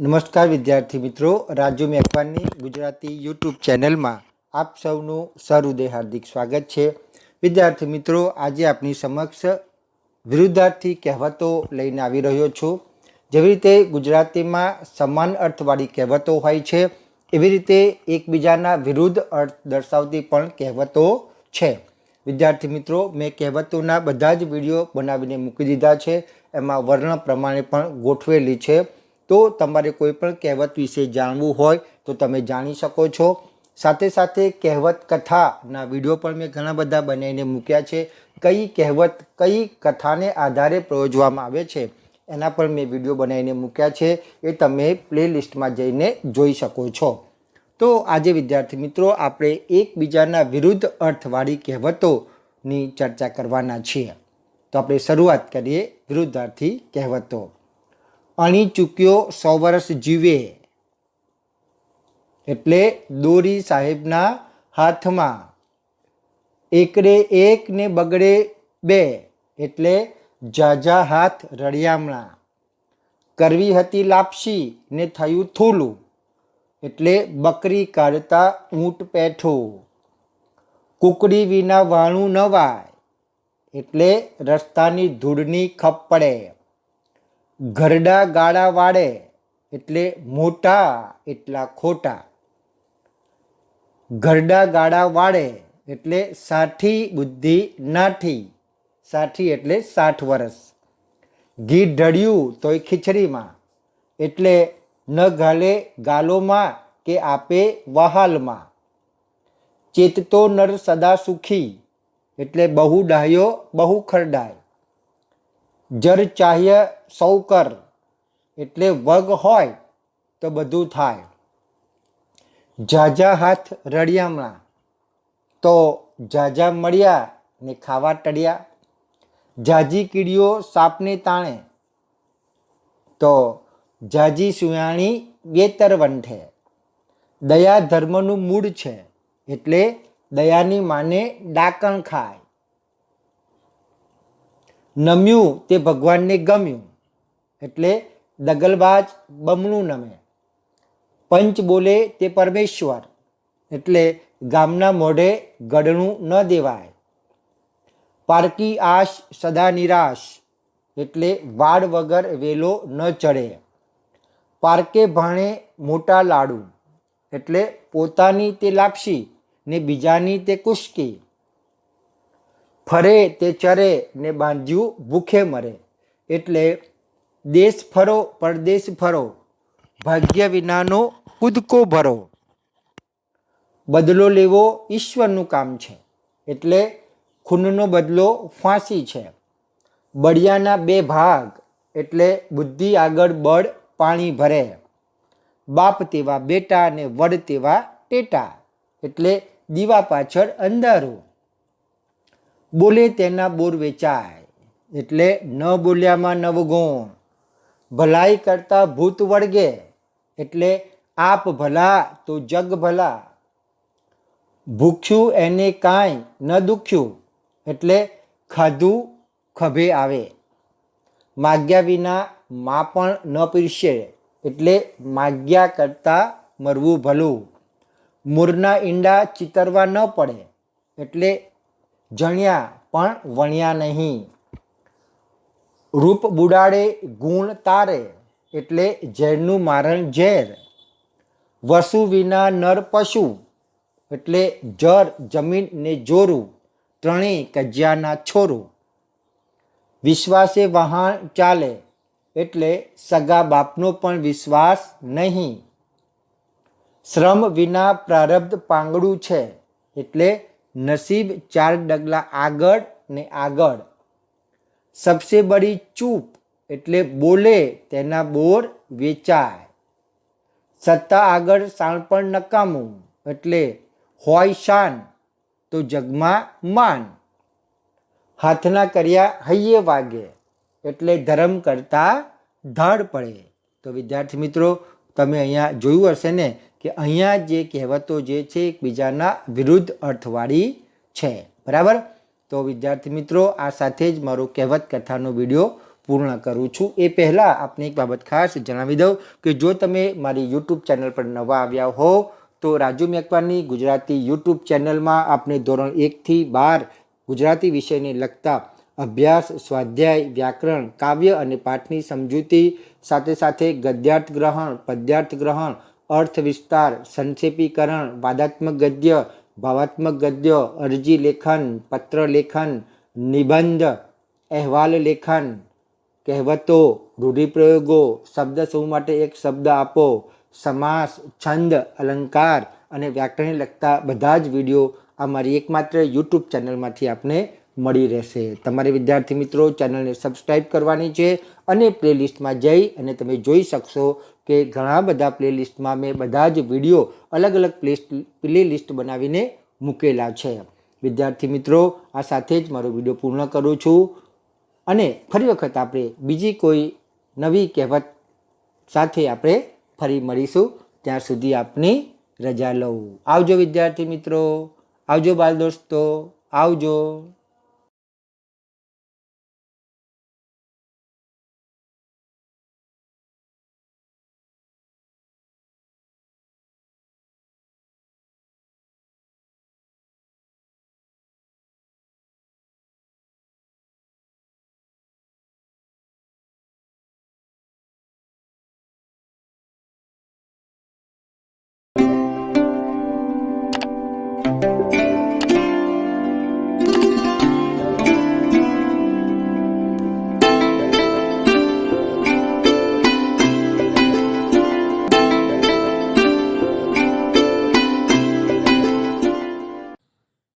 નમસ્કાર વિદ્યાર્થી મિત્રો, રાજુ મેકવાનની ગુજરાતી યુટ્યુબ ચેનલમાં આપ સૌનું સહૃદય હાર્દિક સ્વાગત છે. વિદ્યાર્થી મિત્રો, આજે આપની સમક્ષ વિરુદ્ધાર્થી કહેવતો લઈને આવી રહ્યો છું. જેવી રીતે ગુજરાતીમાં સમાન અર્થવાળી કહેવતો હોય છે, એવી રીતે એકબીજાના વિરુદ્ધ અર્થ દર્શાવતી પણ કહેવતો છે. વિદ્યાર્થી મિત્રો, મેં કહેવતોના બધા જ વીડિયો બનાવીને મૂકી દીધા છે. એમાં વર્ણ પ્રમાણે પણ ગોઠવેલી છે. તો તમારે કોઈ પણ કહેવત વિશે જાણવું હોય તો તમે જાણી શકો છો. સાથે સાથે કહેવત કથાના વીડિયો પણ મેં ઘણા બધા બનાવીને મૂક્યા છે. કઈ કહેવત કઈ કથાને આધારે પ્રયોજવામાં આવે છે એના પણ મેં વીડિયો બનાવીને મૂક્યા છે એ તમે પ્લેલિસ્ટમાં જઈને જોઈ શકો છો. તો આજે વિદ્યાર્થી મિત્રો આપણે એકબીજાના વિરુદ્ધ અર્થવાળી કહેવતોની ચર્ચા કરવાના છીએ. તો આપણે શરૂઆત કરીએ વિરુદ્ધાર્થી કહેવતો. અણી ચૂક્યો સો વર્ષ જીવે. એટલે દોરી સાહેબના હાથમાં. એકડે એક ને બગડે બે, એટલે જાજા હાથ રળિયામણા. કરવી હતી લાપસી ને થયું થૂલું, એટલે બકરી કાઢતા ઊંટ પેઠો. કુકડી વિના વાણું ન વાય એટલે રસ્તાની ધૂળની ખપ પડે. ઘરડા ગાળા વાળે એટલે મોટા એટલા ખોટા. ઘરડા ગાળા વાળે એટલે સાઠી બુદ્ધિ નાઠી. સાઠી એટલે સાઠ વર્ષ ઘી ઢળ્યું તોય ખીચડીમાં. એટલે ન ગાલે ગાલોમાં કે આપે વહાલમાં. ચેતતો નર સદા સુખી. એટલે બહુ ડાહ્યો બહુ ખરડાય. જર ચાહ્ય સૌ કર, એટલે વગ હોય તો બધું થાય. ઝાઝા હાથ રળિયામણા, તો ઝાઝા મળ્યા ને ખાવા ટળ્યા. ઝાઝી કીડીઓ સાપને તાણે, તો ઝાઝી સુયાણી બેતર વંઠે. દયા ધર્મનું મૂળ છે, એટલે દયાની માને ડાકણ ખાય. નમ્યું તે ભગવાનને ગમ્યું. એટલે દગલબાજ બમણું નમે. પંચ બોલે તે પરમેશ્વર. એટલે ગામના મોઢે ગળણું ન દેવાય. પારકી આશ સદા નિરાશ. એટલે વાડ વગર વેલો ન ચડે. પારકે ભાણે મોટા લાડુ. એટલે પોતાની તે લાપસી ને બીજાની તે કુશકી. ફરે તે ચરે ને બાંધ્યું, ભૂખે મરે. એટલે દેશ ફરો, પરદેશ ફરો, ભાગ્ય વિનાનો કૂદકો ભરો. બદલો લેવો ઈશ્વરનું કામ છે. એટલે ખૂનનો બદલો ફાંસી છે. બળિયાના બે ભાગ, એટલે બુદ્ધિ આગળ બળ, પાણી ભરે. બાપ તેવા બેટા અને વડ તેવા ટેટા. એટલે દીવા પાછળ અંધારું. બોલે તેના બોર વેચાય. એટલે ન બોલ્યામાં નવગુણ. ભલાઈ કરતા ભૂત વળગે. એટલે આપ ભલા તો જગ ભલા. ભૂખ્યું એને કાંઈ ન દુખ્યું. એટલે ખાધું ખભે આવે. માગ્યા વિના માં પણ ન પીરશે. એટલે માગ્યા કરતાં મરવું ભલું. મૂરના ઈંડા ચિતરવા ન પડે. એટલે જણ્યા પણ વણ્યા નહીં. રૂપ બુડાડે ગુણ તારે એટલે ઝેરનું મારણ ઝેર. વસુ વિના નર પશુ એટલે જર જમીન ને જોરું, ત્રણેય કજિયાના છોરું. વિશ્વાસે વહાણ ચાલે એટલે સગા બાપનો પણ વિશ્વાસ નહીં. શ્રમ વિના પ્રારબ્ધ પાંગડું છે એટલે નસીબ ચાર ડગલા આગળ ને આગળ. સબસે બડી ચૂપ એટલે બોલે તેના બોર વેચાય. સત્તા આગળ શાણપણ નકામું એટલે હોય શાન, તો જગમાં માન. હાથના કર્યા હૈયે વાગે એટલે ધર્મ કરતા ધાડ પડે. તો વિદ્યાર્થી મિત્રો તમે અહીંયા જોયું હશે ને કે અહીંયા જે કહેવતો જે છે એકબીજાના વિરુદ્ધ અર્થવાળી છે. બરાબર? તો વિદ્યાર્થી મિત્રો, આ સાથે જ મારો કહેવત કથાનો વીડિયો પૂર્ણ કરું છું. એ પહેલાં આપને એક બાબત ખાસ જણાવી દઉં કે જો તમે મારી યુટ્યુબ ચેનલ પર નવા આવ્યા હો, તો રાજુ મેકવાની ગુજરાતી યુટ્યુબ ચેનલમાં આપને ધોરણ એકથી બાર ગુજરાતી વિષયને લગતા અભ્યાસ, સ્વાધ્યાય, વ્યાકરણ, કાવ્ય અને પાઠની સમજૂતી સાથે સાથે ગદ્યાર્થ ગ્રહણ પદ્યાર્થ ગ્રહણ અર્થ વિસ્તાર સંક્ષેપીકરણ, વાદાત્મક ગદ્ય, ભાવાત્મક ગદ્ય, અરજી લેખન, પત્ર લેખન, નિબંધ, અહેવાલ લેખન, કહેવતો, રૂઢિપ્રયોગો, શબ્દ સૌ માટે એક શબ્દ આપો, સમાસ, છંદ, અલંકાર અને વ્યાકરણને લગતા બધા જ વીડિયો આ મારી એકમાત્ર યુટ્યુબ ચેનલમાંથી આપને મળી રહેશે. તમારે વિદ્યાર્થી મિત્રો ચેનલને સબસ્ક્રાઈબ કરવાની છે અને પ્લેલિસ્ટમાં જઈ અને તમે જોઈ શકશો કે ઘણા બધા પ્લેલિસ્ટમાં મેં બધા જ વીડિયો અલગ અલગ પ્લે પ્લેલિસ્ટ બનાવીને મૂકેલા છે. વિદ્યાર્થી મિત્રો, આ સાથે જ મારો વીડિયો પૂર્ણ કરું છું. અને ફરી વખત આપણે બીજી કોઈ નવી કહેવત સાથે આપણે ફરી મળીશું. ત્યાં સુધી આપની રજા લઉં. આવજો વિદ્યાર્થી મિત્રો. આવજો બાલ દોસ્તો. આવજો.